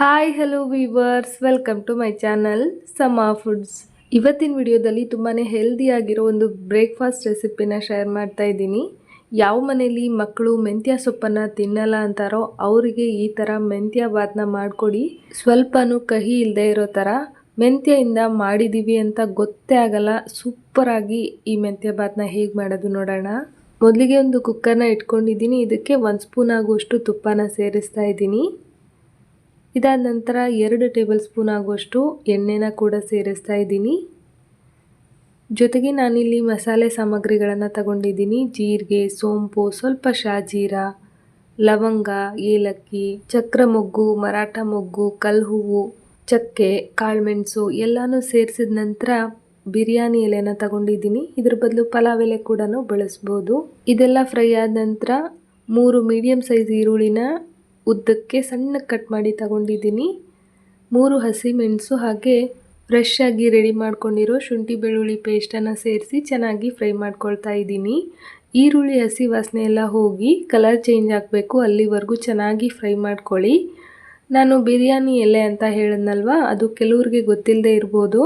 Hi hello viewers welcome to my channel Sama foods ಇವತ್ತಿನ ವಿಡಿಯೋದಲ್ಲಿ ತುಂಬಾ ಹೆಲ್ದಿಯಾಗಿರೋ ಒಂದು ಬ್ರೇಕ್ಫಾಸ್ಟ್ ರೆಸಿಪಿನ ಶೇರ್ ಮಾಡ್ತಾ ಇದ್ದೀನಿ. ಯಾವ ಮನೇಲಿ ಮಕ್ಕಳು ಮೆಂತ್ಯ ಸೊಪ್ಪನ್ನು ತಿನ್ನಲ್ಲ ಅಂತಾರೋ ಅವರಿಗೆ ಈ ಥರ ಮೆಂತ್ಯ ಬಾತ್ನ ಮಾಡಿಕೊಡಿ. ಸ್ವಲ್ಪನೂ ಕಹಿ ಇಲ್ಲದೆ ಇರೋ ಥರ ಮೆಂತ್ಯೆಯಿಂದ ಮಾಡಿದ್ದೀವಿ ಅಂತ ಗೊತ್ತೇ ಆಗಲ್ಲ. ಸೂಪರಾಗಿ ಈ ಮೆಂತ್ಯ ಬಾತ್ನ ಹೇಗೆ ಮಾಡೋದು ನೋಡೋಣ. ಮೊದಲಿಗೆ ಒಂದು ಕುಕ್ಕರ್ನ ಇಟ್ಕೊಂಡಿದ್ದೀನಿ. ಇದಕ್ಕೆ ಒಂದು ಸ್ಪೂನ್ ಆಗುವಷ್ಟು ತುಪ್ಪನ ಸೇರಿಸ್ತಾ ಇದ್ದೀನಿ. ಇದಾದ ನಂತರ ಎರಡು ಟೇಬಲ್ ಸ್ಪೂನ್ ಆಗುವಷ್ಟು ಎಣ್ಣೆನ ಕೂಡ ಸೇರಿಸ್ತಾ ಇದ್ದೀನಿ. ಜೊತೆಗೆ ನಾನಿಲ್ಲಿ ಮಸಾಲೆ ಸಾಮಗ್ರಿಗಳನ್ನು ತಗೊಂಡಿದ್ದೀನಿ. ಜೀರಿಗೆ, ಸೋಂಪು, ಸ್ವಲ್ಪ ಶಾಜೀರ, ಲವಂಗ, ಏಲಕ್ಕಿ ಚಕ್ರ ಮೊಗ್ಗು ಮರಾಠ ಮೊಗ್ಗು, ಕಲ್ಹೂವು, ಚಕ್ಕೆ, ಕಾಳುಮೆಣಸು ಎಲ್ಲನೂ ಸೇರಿಸಿದ ನಂತರ ಬಿರಿಯಾನಿ ಎಲೆನ ತಗೊಂಡಿದ್ದೀನಿ. ಇದ್ರ ಬದಲು ಪಲಾವ್ ಎಲೆ ಕೂಡ ಬಳಸ್ಬೋದು. ಇದೆಲ್ಲ ಫ್ರೈ ಆದ ನಂತರ ಮೂರು ಮೀಡಿಯಮ್ ಸೈಜ್ ಈರುಳ್ಳಿನ ಉದ್ದಕ್ಕೆ ಸಣ್ಣ ಕಟ್ ಮಾಡಿ ತಗೊಂಡಿದ್ದೀನಿ. ಮೂರು ಹಸಿ ಮೆಣಸು ಹಾಗೆ ಫ್ರೆಶ್ ಆಗಿ ರೆಡಿ ಮಾಡ್ಕೊಂಡಿರೋ ಶುಂಠಿ ಬೆಳ್ಳುಳ್ಳಿ ಪೇಸ್ಟನ್ನು ಸೇರಿಸಿ ಚೆನ್ನಾಗಿ ಫ್ರೈ ಮಾಡ್ಕೊಳ್ತಾ ಇದ್ದೀನಿ. ಈರುಳ್ಳಿ, ಹಸಿ ವಾಸನೆ ಎಲ್ಲ ಹೋಗಿ ಕಲರ್ ಚೇಂಜ್ ಆಗಬೇಕು. ಅಲ್ಲಿವರೆಗೂ ಚೆನ್ನಾಗಿ ಫ್ರೈ ಮಾಡ್ಕೊಳ್ಳಿ. ನಾನು ಬಿರಿಯಾನಿ ಎಲೆ ಅಂತ ಹೇಳಿದ್ನಲ್ವ? ಅದು ಕೆಲವ್ರಿಗೆ ಗೊತ್ತಿಲ್ಲದೆ ಇರ್ಬೋದು.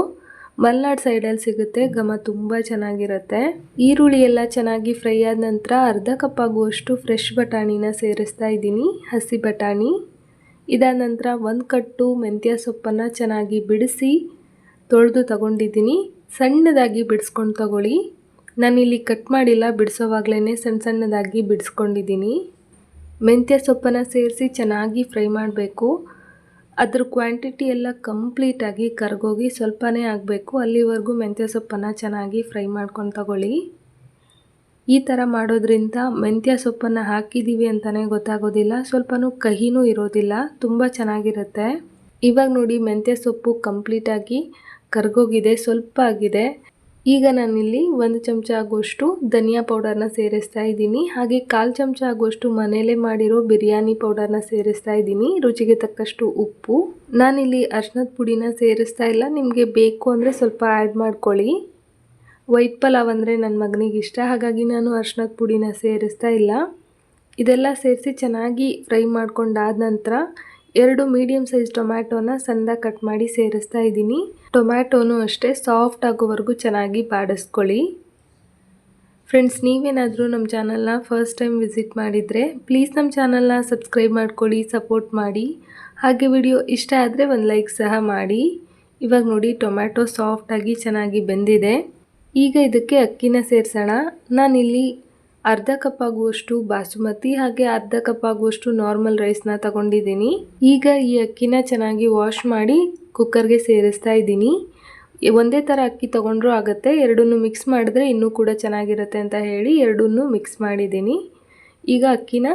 ಮಲ್ನಾಡ್ ಸೈಡಲ್ಲಿ ಸಿಗುತ್ತೆ, ಘಮ ತುಂಬ ಚೆನ್ನಾಗಿರುತ್ತೆ. ಈರುಳ್ಳಿ ಎಲ್ಲ ಚೆನ್ನಾಗಿ ಫ್ರೈ ಆದ ನಂತರ ಅರ್ಧ ಕಪ್ ಆಗುವಷ್ಟು ಫ್ರೆಶ್ ಬಟಾಣಿನ ಸೇರಿಸ್ತಾ ಇದ್ದೀನಿ, ಹಸಿ ಬಟಾಣಿ. ಇದಾದ ನಂತರ ಒಂದು ಕಟ್ಟು ಮೆಂತ್ಯ ಸೊಪ್ಪನ್ನು ಚೆನ್ನಾಗಿ ಬಿಡಿಸಿ ತೊಳೆದು ತಗೊಂಡಿದ್ದೀನಿ. ಸಣ್ಣದಾಗಿ ಬಿಡಿಸ್ಕೊಂಡು ತಗೊಳ್ಳಿ. ನಾನಿಲ್ಲಿ ಕಟ್ ಮಾಡಿಲ್ಲ ಬಿಡಿಸೋವಾಗ್ಲೇ ಸಣ್ಣ ಸಣ್ಣದಾಗಿ ಬಿಡಿಸ್ಕೊಂಡಿದ್ದೀನಿ. ಮೆಂತ್ಯ ಸೊಪ್ಪನ್ನು ಸೇರಿಸಿ ಚೆನ್ನಾಗಿ ಫ್ರೈ ಮಾಡಬೇಕು. ಅದ್ರ ಕ್ವಾಂಟಿಟಿ ಎಲ್ಲ ಕಂಪ್ಲೀಟಾಗಿ ಕರ್ಗೋಗಿ ಸ್ವಲ್ಪನೇ ಆಗಬೇಕು. ಅಲ್ಲಿವರೆಗೂ ಮೆಂತ್ಯ ಸೊಪ್ಪನ್ನು ಚೆನ್ನಾಗಿ ಫ್ರೈ ಮಾಡ್ಕೊಂಡು ತಗೊಳ್ಳಿ. ಈ ಥರ ಮಾಡೋದ್ರಿಂದ ಮೆಂತ್ಯ ಸೊಪ್ಪನ್ನು ಹಾಕಿದ್ದೀವಿ ಅಂತಲೇ ಗೊತ್ತಾಗೋದಿಲ್ಲ. ಸ್ವಲ್ಪನೂ ಕಹಿನೂ ಇರೋದಿಲ್ಲ. ತುಂಬ ಚೆನ್ನಾಗಿರುತ್ತೆ. ಇವಾಗ ನೋಡಿ ಮೆಂತ್ಯ ಸೊಪ್ಪು ಕಂಪ್ಲೀಟಾಗಿ ಕರ್ಗೋಗಿದೆ. ಸ್ವಲ್ಪ ಆಗಿದೆ. ಈಗ ನಾನಿಲ್ಲಿ ಒಂದು ಚಮಚ ಆಗುವಷ್ಟು ಧನಿಯಾ ಪೌಡರ್ನ ಸೇರಿಸ್ತಾ ಇದ್ದೀನಿ. ಹಾಗೆ ಕಾಲು ಚಮಚ ಆಗುವಷ್ಟು ಮನೆಯಲ್ಲೇ ಮಾಡಿರೋ ಬಿರಿಯಾನಿ ಪೌಡರ್ನ ಸೇರಿಸ್ತಾ ಇದ್ದೀನಿ. ರುಚಿಗೆ ತಕ್ಕಷ್ಟು ಉಪ್ಪು. ನಾನಿಲ್ಲಿ ಅರ್ಶನದ ಪುಡಿನ ಸೇರಿಸ್ತಾ ಇಲ್ಲ. ನಿಮಗೆ ಬೇಕು ಅಂದರೆ ಸ್ವಲ್ಪ ಆ್ಯಡ್ ಮಾಡ್ಕೊಳ್ಳಿ. ವೈಟ್ ಪಲಾವ್ ಅಂದರೆ ನನ್ನ ಮಗನಿಗೆ ಇಷ್ಟ. ಹಾಗಾಗಿ ನಾನು ಅರ್ಶನದ ಪುಡಿನ ಸೇರಿಸ್ತಾ ಇಲ್ಲ. ಇದೆಲ್ಲ ಸೇರಿಸಿ ಚೆನ್ನಾಗಿ ಫ್ರೈ ಮಾಡ್ಕೊಂಡಾದ ನಂತರ ಎರಡು ಮೀಡಿಯಂ ಸೈಜ್ ಟೊಮ್ಯಾಟೋನ ಸಣ್ಣದಾಗಿ ಕಟ್ ಮಾಡಿ ಸೇರಿಸ್ತಾ ಇದ್ದೀನಿ. ಟೊಮ್ಯಾಟೋನು ಅಷ್ಟೇ ಸಾಫ್ಟ್ ಆಗೋವರೆಗೂ ಚೆನ್ನಾಗಿ ಬಾಡಿಸ್ಕೊಳ್ಳಿ. ಫ್ರೆಂಡ್ಸ್ ನೀವೇನಾದರೂ ನಮ್ಮ ಚಾನಲ್ನ ಫಸ್ಟ್ ಟೈಮ್ ವಿಸಿಟ್ ಮಾಡಿದರೆ ಪ್ಲೀಸ್ ನಮ್ಮ ಚಾನಲ್ನ ಸಬ್ಸ್ಕ್ರೈಬ್ ಮಾಡ್ಕೊಳ್ಳಿ ಸಪೋರ್ಟ್ ಮಾಡಿ. ಹಾಗೆ ವಿಡಿಯೋ ಇಷ್ಟ ಆದರೆ ಒಂದು ಲೈಕ್ ಸಹ ಮಾಡಿ. ಇವಾಗ ನೋಡಿ ಟೊಮ್ಯಾಟೊ ಸಾಫ್ಟಾಗಿ ಚೆನ್ನಾಗಿ ಬೆಂದಿದೆ. ಈಗ ಇದಕ್ಕೆ ಅಕ್ಕಿನ ಸೇರಿಸೋಣ. ನಾನಿಲ್ಲಿ ಅರ್ಧ ಕಪ್ ಆಗುವಷ್ಟು ಬಾಸುಮತಿ ಹಾಗೆ ಅರ್ಧ ಕಪ್ ಆಗುವಷ್ಟು ನಾರ್ಮಲ್ ರೈಸ್ನ ತಗೊಂಡಿದ್ದೀನಿ. ಈಗ ಈ ಅಕ್ಕಿನ ಚೆನ್ನಾಗಿ ವಾಶ್ ಮಾಡಿ ಕುಕ್ಕರ್ಗೆ ಸೇರಿಸ್ತಾ ಇದ್ದೀನಿ. ಒಂದೇ ಥರ ಅಕ್ಕಿ ತೊಗೊಂಡ್ರೂ ಆಗುತ್ತೆ, ಎರಡನ್ನೂ ಮಿಕ್ಸ್ ಮಾಡಿದ್ರೆ ಇನ್ನೂ ಕೂಡ ಚೆನ್ನಾಗಿರುತ್ತೆ ಅಂತ ಹೇಳಿ ಎರಡನ್ನೂ ಮಿಕ್ಸ್ ಮಾಡಿದ್ದೀನಿ. ಈಗ ಅಕ್ಕಿನ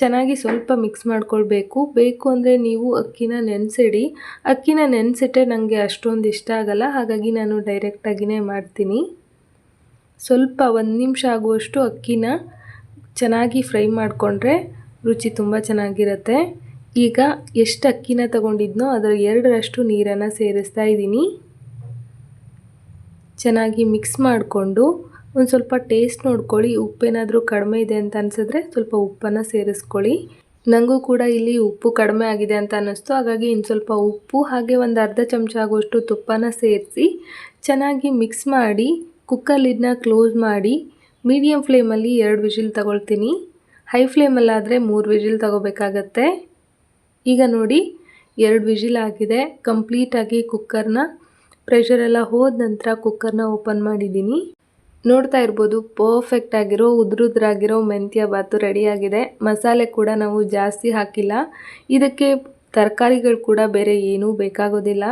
ಚೆನ್ನಾಗಿ ಸ್ವಲ್ಪ ಮಿಕ್ಸ್ ಮಾಡ್ಕೊಳ್ಬೇಕು. ಬೇಕು ಅಂದರೆ ನೀವು ಅಕ್ಕಿನ ನೆನೆಸಿಡಿ. ಅಕ್ಕಿನ ನೆನೆಸಿಟ್ಟೆ ನನಗೆ ಅಷ್ಟೊಂದು ಇಷ್ಟ ಆಗಲ್ಲ, ಹಾಗಾಗಿ ನಾನು ಡೈರೆಕ್ಟಾಗಿಯೇ ಮಾಡ್ತೀನಿ. ಸ್ವಲ್ಪ ಒಂದು ನಿಮಿಷ ಆಗುವಷ್ಟು ಅಕ್ಕಿನ ಚೆನ್ನಾಗಿ ಫ್ರೈ ಮಾಡಿಕೊಂಡ್ರೆ ರುಚಿ ತುಂಬ ಚೆನ್ನಾಗಿರುತ್ತೆ. ಈಗ ಎಷ್ಟು ಅಕ್ಕಿನ ತಗೊಂಡಿದ್ನೋ ಅದರ ಎರಡರಷ್ಟು ನೀರನ್ನು ಸೇರಿಸ್ತಾ ಇದ್ದೀನಿ. ಚೆನ್ನಾಗಿ ಮಿಕ್ಸ್ ಮಾಡಿಕೊಂಡು ಒಂದು ಸ್ವಲ್ಪ ಟೇಸ್ಟ್ ನೋಡ್ಕೊಳ್ಳಿ, ಉಪ್ಪೇನಾದರೂ ಕಡಿಮೆ ಇದೆ ಅಂತ ಅನಿಸಿದ್ರೆ ಸ್ವಲ್ಪ ಉಪ್ಪನ್ನು ಸೇರಿಸ್ಕೊಳ್ಳಿ. ನನಗೂ ಕೂಡ ಇಲ್ಲಿ ಉಪ್ಪು ಕಡಿಮೆ ಆಗಿದೆ ಅಂತ ಅನ್ನಿಸ್ತು, ಹಾಗಾಗಿ ಇನ್ನು ಸ್ವಲ್ಪ ಉಪ್ಪು ಹಾಗೆ ಒಂದು ಅರ್ಧ ಚಮಚ ಆಗುವಷ್ಟು ತುಪ್ಪನ ಸೇರಿಸಿ ಚೆನ್ನಾಗಿ ಮಿಕ್ಸ್ ಮಾಡಿ ಕುಕ್ಕರ್ ಲಿಡ್ನ ಕ್ಲೋಸ್ ಮಾಡಿ ಮೀಡಿಯಮ್ ಫ್ಲೇಮಲ್ಲಿ ಎರಡು ವಿಜಿಲ್ ತಗೊಳ್ತೀನಿ. ಹೈ ಫ್ಲೇಮಲ್ಲಾದರೆ ಮೂರು ವಿಜಿಲ್ ತಗೋಬೇಕಾಗತ್ತೆ. ಈಗ ನೋಡಿ, ಎರಡು ವಿಜಿಲ್ ಆಗಿದೆ. ಕಂಪ್ಲೀಟಾಗಿ ಕುಕ್ಕರ್ನ ಪ್ರೆಷರೆಲ್ಲ ಹೋದ ನಂತರ ಕುಕ್ಕರ್ನ ಓಪನ್ ಮಾಡಿದ್ದೀನಿ. ನೋಡ್ತಾ ಇರ್ಬೋದು, ಪರ್ಫೆಕ್ಟ್ ಆಗಿರೋ, ಉದ್ರುದ್ರಾಗಿರೋ ಮೆಂತ್ಯ ಬಾತು ರೆಡಿಯಾಗಿದೆ. ಮಸಾಲೆ ಕೂಡ ನಾವು ಜಾಸ್ತಿ ಹಾಕಿಲ್ಲ. ಇದಕ್ಕೆ ತರಕಾರಿಗಳು ಕೂಡ ಬೇರೆ ಏನೂ ಬೇಕಾಗೋದಿಲ್ಲ.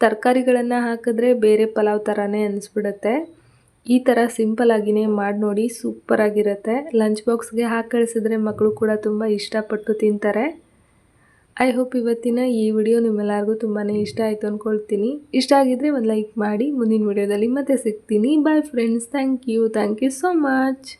ತರಕಾರಿಗಳನ್ನು ಹಾಕಿದ್ರೆ ಬೇರೆ ಪಲಾವ್ ಥರನೇ ಅನಿಸ್ಬಿಡುತ್ತೆ. ಈ ಥರ ಆಗಿನೇ ಮಾಡಿ ನೋಡಿ ಸೂಪರಾಗಿರುತ್ತೆ ಲಂಚ್ ಬಾಕ್ಸ್ಗೆ ಹಾಕಿ ಕಳಿಸಿದ್ರೆ ಮಕ್ಕಳು ಕೂಡ ತುಂಬ ಇಷ್ಟಪಟ್ಟು ತಿಂತಾರೆ. ಐ ಹೋಪ್ ಇವತ್ತಿನ ಈ ವಿಡಿಯೋ ನಿಮ್ಮೆಲ್ಲರಿಗೂ ತುಂಬಾ ಇಷ್ಟ ಆಯಿತು ಅಂದ್ಕೊಳ್ತೀನಿ ಇಷ್ಟ ಆಗಿದ್ದರೆ ಒಂದು ಲೈಕ್ ಮಾಡಿ ಮುಂದಿನ ವಿಡಿಯೋದಲ್ಲಿ ಮತ್ತೆ ಸಿಗ್ತೀನಿ. Bye friends thank you thank you so much